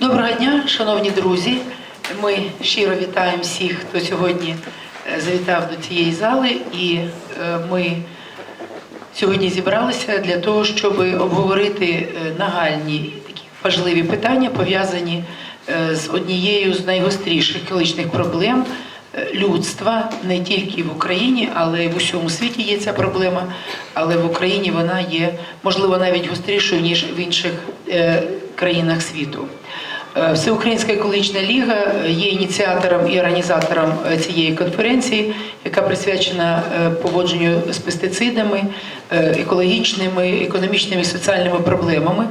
Доброго дня, шановні друзі. Ми щиро вітаємо всіх, хто сьогодні е, завітав до цієї зали, і е, ми сьогодні зібралися для того, щоб обговорити е, нагальні такі важливі питання, пов'язані з однією з найгостріших екологічних проблем людства не тільки в Україні, але й в усьому світі є ця проблема. Але в Україні вона є можливо навіть гострішою ніж в інших країнах світу. Е, Всеукраїнська екологічна ліга є ініціатором і організатором е, цієї конференції, яка присвячена е, поводженню з пестицидами, екологічними, економічними і соціальними проблемами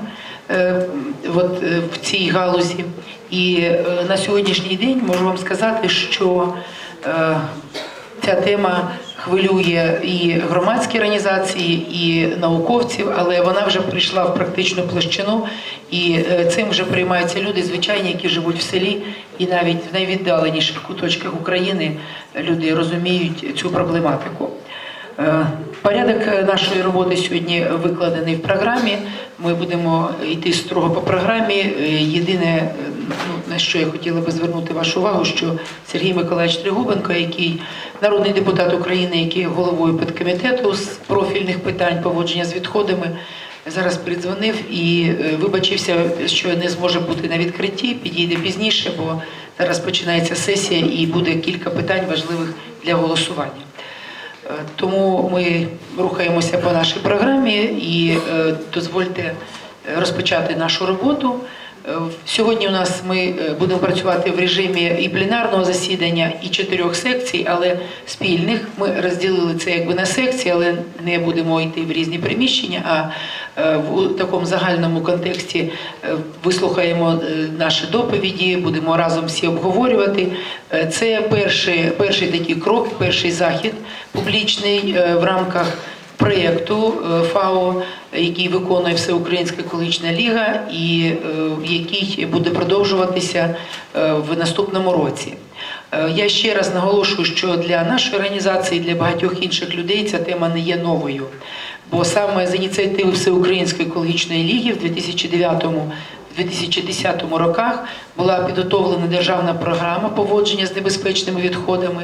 от, в цій галузі. І на сьогоднішній день можу вам сказати, що ця тема хвилює і громадські організації, і науковців, але вона вже прийшла в практичну площину, і е, цим вже приймаються люди, звичайні, які живуть в селі, і навіть в найвіддаленіших куточках України люди розуміють цю проблематику. Е, Порядок нашої роботи сьогодні викладений в програмі. Ми будемо йти строго по програмі. Е, Єдине, е, ну, на що я хотіла би звернути вашу увагу, що Сергій Миколаївич Тригубенко, який народний депутат України, який є головою підкомітету з профільних питань поводження з відходами, зараз придзвонив і е, вибачився, що не зможе бути на відкритті, підійде пізніше, бо зараз починається сесія і буде кілька питань важливих для голосування. Е, Тому ми рухаємося по нашій програмі і е, дозвольте е, розпочати нашу роботу. Сьогодні у нас ми будемо працювати в режимі і пленарного засідання, і чотирьох секцій, але спільних. Ми розділили це якби на секції, але не будемо йти в різні приміщення. А в такому загальному контексті е, вислухаємо е, наші доповіді, будемо разом всі обговорювати. Е, Це перший, перший такий крок, перший захід публічний е, в рамках проєкту е, ФАО, який виконує Всеукраїнська екологічна ліга, і е, який буде продовжуватися е, в наступному році. Е, Я ще раз наголошую, що для нашої організації, для багатьох інших людей ця тема не є новою. Бо саме з ініціативи Всеукраїнської екологічної ліги в 2009 2010 роках була підготовлена державна програма поводження з небезпечними відходами,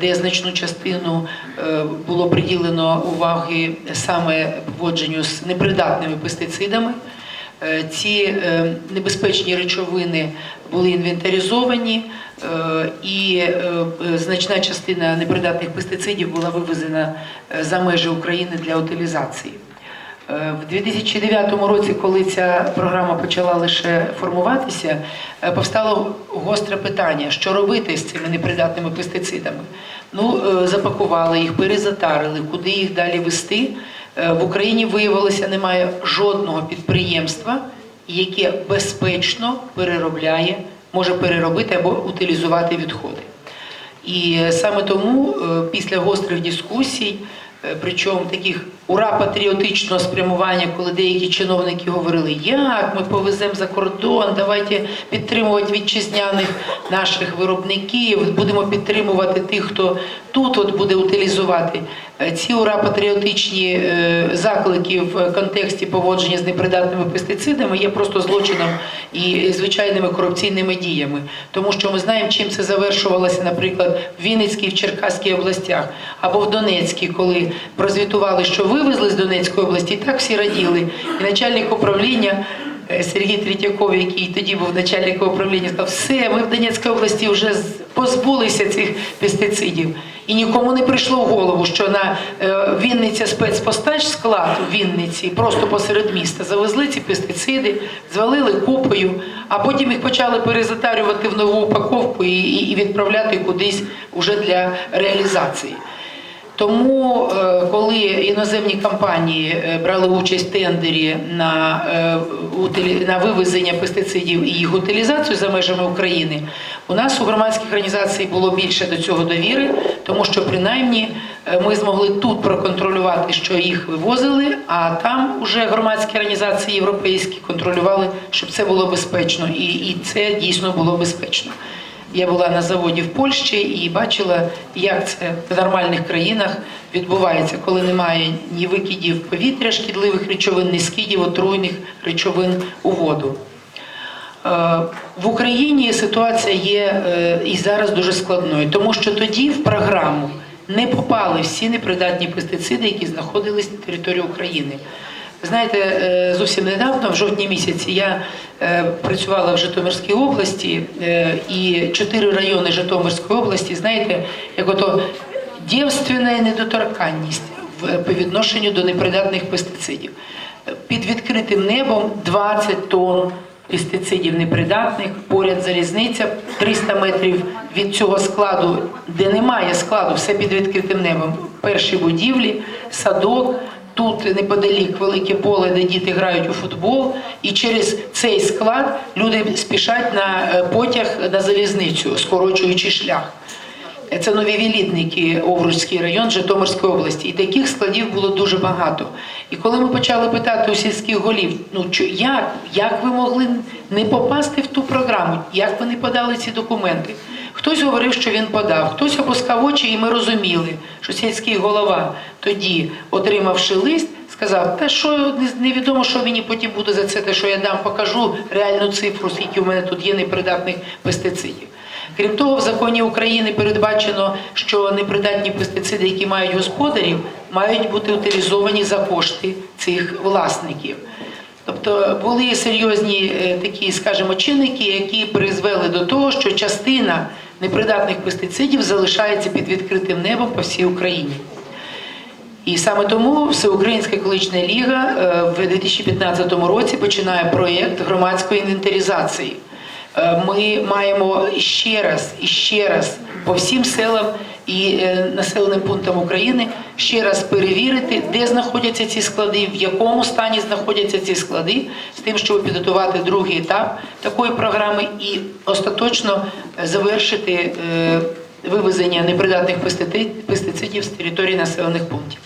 де значну частину е, було приділено уваги саме поводженню з непридатними пестицидами. Е, Ці е, небезпечні речовини були інвентаризовані, е, і значна частина непридатних пестицидів була вивезена за межі України для утилізації. В 2009 році, коли ця програма почала лише формуватися, повстало гостре питання, що робити з цими непридатними пестицидами. Ну, запакували їх, перезатарили, куди їх далі вести. Е, В Україні виявилося, немає жодного підприємства, яке безпечно переробляє, може переробити або утилізувати відходи. І саме тому е, після гострих дискусій, е, причому таких ура-патріотичного спрямування, коли деякі чиновники говорили, як ми повеземо за кордон, давайте підтримувати вітчизняних наших виробників, будемо підтримувати тих, хто тут от буде утилізувати. Е, Ці ура-патріотичні е, заклики в контексті поводження з непридатними пестицидами є просто злочином і звичайними корупційними діями. Тому що ми знаємо, чим це завершувалося, наприклад, в Вінницькій, в Черкаській областях або в Донецькій, коли прозвітували, що вивезли з Донецької області, і так всі раділи. І начальник управління. е, Сергій Третьяков, який тоді був начальником управління, сказав, все, ми в Донецькій області вже позбулися цих пестицидів. І нікому не прийшло в голову, що на е, Вінниця спецпостач склад у Вінниці просто посеред міста завезли ці пестициди, звалили купою, а потім їх почали перезатарювати в нову упаковку і, відправляти кудись уже для реалізації. Тому, е, коли іноземні компанії е, брали участь в тендері на, е, на вивезення пестицидів і їх утилізацію за межами України, у нас у громадських організацій було більше до цього довіри, тому що принаймні ми змогли тут проконтролювати, що їх вивозили, а там уже громадські організації європейські контролювали, щоб це було безпечно, і, і це дійсно було безпечно. Я була на заводі в Польщі і бачила, як це в нормальних країнах відбувається, коли немає ні викидів повітря, шкідливих речовин, ні скидів отруйних речовин у воду. В Україні ситуація є е, і зараз дуже складною, тому що тоді в програму не попали всі непридатні пестициди, які знаходились на території України. Знаєте, е, зовсім недавно, в жовтні місяці, я е, працювала в Житомирській області, е, і чотири райони Житомирської області, знаєте, як ото дівственна недоторканність по відношенню до непридатних пестицидів. Під відкритим небом 20 тонн пестицидів непридатних, поряд залізниця 300 метрів від цього складу, де немає складу, все під відкритим небом. Перші будівлі, садок. Тут неподалік велике поле, де діти грають у футбол, і через цей склад люди спішать на е, потяг на залізницю, скорочуючи шлях. Це нові вілітники, Овруцький район Житомирської області. І таких складів було дуже багато. І коли ми почали питати у сільських голів, ну як, як ви могли не попасти в ту програму, як ви не подали ці документи? Хтось говорив, що він подав, хтось опускав очі, і ми розуміли, що сільський голова тоді, отримавши лист, сказав: та що невідомо, що мені потім буде за це, те, що я дам, покажу реальну цифру, скільки у мене тут є непридатних пестицидів. Крім того, в законі України передбачено, що непридатні пестициди, які мають господарів, мають бути утилізовані за кошти цих власників. Тобто були серйозні е, такі, скажімо, чинники, які призвели до того, що частина непридатних пестицидів залишається під відкритим небом по всій Україні. І саме тому Всеукраїнська екологічна ліга е, в 2015 році починає проєкт громадської інвентаризації. Е, Ми маємо ще раз і ще раз по всім селам і е, населеним пунктам України ще раз перевірити, де знаходяться ці склади, в якому стані знаходяться ці склади, з тим, щоб підготувати другий етап такої програми і остаточно е, завершити е, вивезення непридатних пестицидів з території населених пунктів.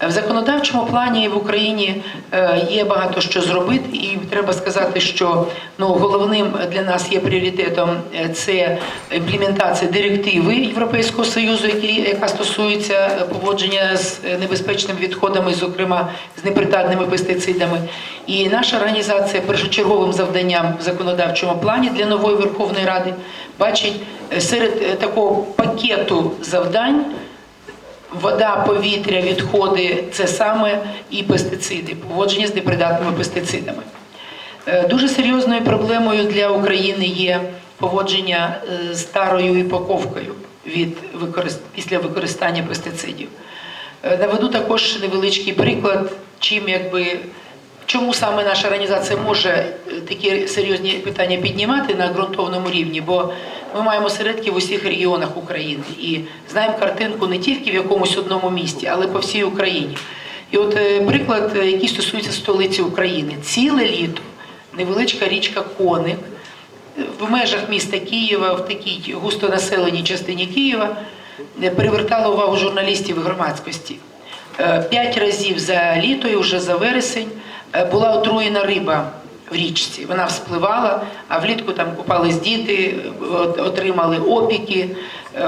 В законодавчому плані в Україні е, є багато що зробити, і треба сказати, що ну, головним для нас є пріоритетом е, це імплементація директиви Європейського Союзу, яка стосується е, поводження з небезпечними відходами, зокрема з непридатними пестицидами. І наша організація першочерговим завданням в законодавчому плані для нової Верховної Ради бачить серед такого пакету завдань. Вода, повітря, відходи це саме і пестициди, поводження з непридатними пестицидами. Е, Дуже серйозною проблемою для України є поводження е, з старою упаковкою від використ... після використання пестицидів. Е, Наведу також невеличкий приклад, чим якби. Чому саме наша організація може такі серйозні питання піднімати на ґрунтовному рівні? Бо ми маємо середки в усіх регіонах України і знаємо картинку не тільки в якомусь одному місті, але по всій Україні. І от е, приклад, е, який стосується столиці України, ціле літо невеличка річка Коник е, в межах міста Києва, в такій густонаселеній частині Києва, привертала увагу журналістів і громадськості. П'ять разів за літо і вже за вересень була отруєна риба в річці. Вона вспливала, а влітку там купались діти, отримали опіки, е,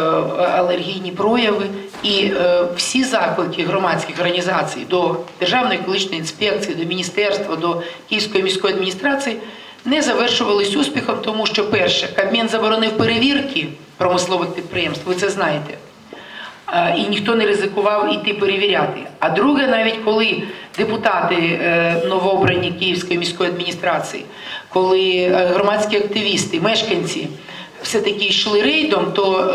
алергійні прояви. І е, всі заклики громадських організацій до Державної екологічної інспекції, до міністерства, до Київської міської адміністрації не завершувались успіхом, тому що перше, Кабмін заборонив перевірки промислових підприємств, ви це знаєте. А, і ніхто не ризикував іти перевіряти. А друге, навіть коли депутати е, новообрані Київської міської адміністрації, коли е, громадські активісти, мешканці все-таки йшли рейдом, то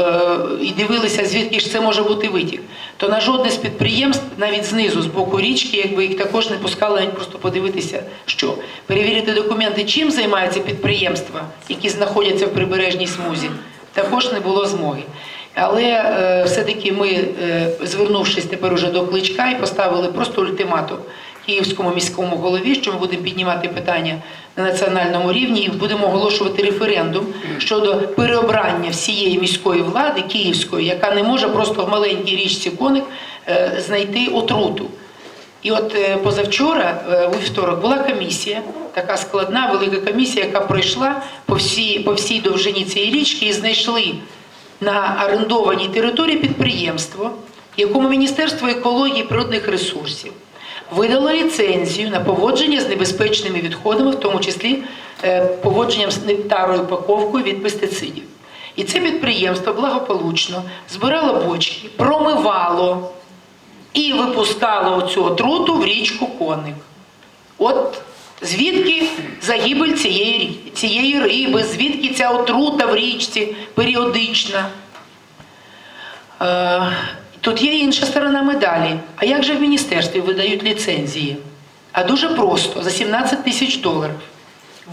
е, і дивилися, звідки ж це може бути витік, то на жодне з підприємств, навіть знизу, з боку річки, якби їх також не пускали, навіть просто подивитися, що перевірити документи, чим займаються підприємства, які знаходяться в прибережній смузі, також не було змоги. Але е, все-таки ми, е, звернувшись тепер уже до кличка, і поставили просто ультиматум київському міському голові, що ми будемо піднімати питання на національному рівні і будемо оголошувати референдум щодо переобрання всієї міської влади київської, яка не може просто в маленькій річці Коник е, знайти отруту. І от позавчора, у вівторок, була комісія, така складна, велика комісія, яка пройшла по всій, по всій довжині цієї річки і знайшли на орендованій території підприємство, якому Міністерство екології і природних ресурсів видало ліцензію на поводження з небезпечними відходами, в тому числі е, поводженням з тарою упаковкою від пестицидів. І це підприємство благополучно збирало бочки, промивало і випускало оцю отруту в річку Коник. От звідки загибель цієї, цієї риби, звідки ця отрута в річці періодична. Е, Тут є інша сторона медалі. А як же в міністерстві видають ліцензії? А дуже просто, за 17 тисяч доларів.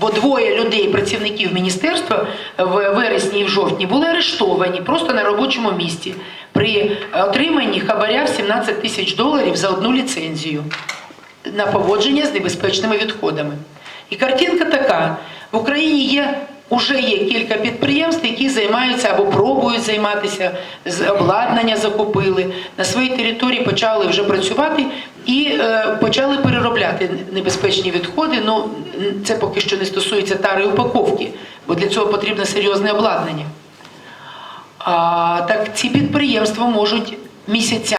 Бо двоє людей, працівників міністерства в вересні і в жовтні були арештовані просто на робочому місці при отриманні хабаря в 17 тисяч доларів за одну ліцензію на поводження з небезпечними відходами. І картинка така: в Україні є уже є кілька підприємств, які займаються або пробують займатися, обладнання закупили, на своїй території почали вже працювати і е, почали переробляти небезпечні відходи. Ну це поки що не стосується тари упаковки, бо для цього потрібно серйозне обладнання. А, так ці підприємства можуть місяцями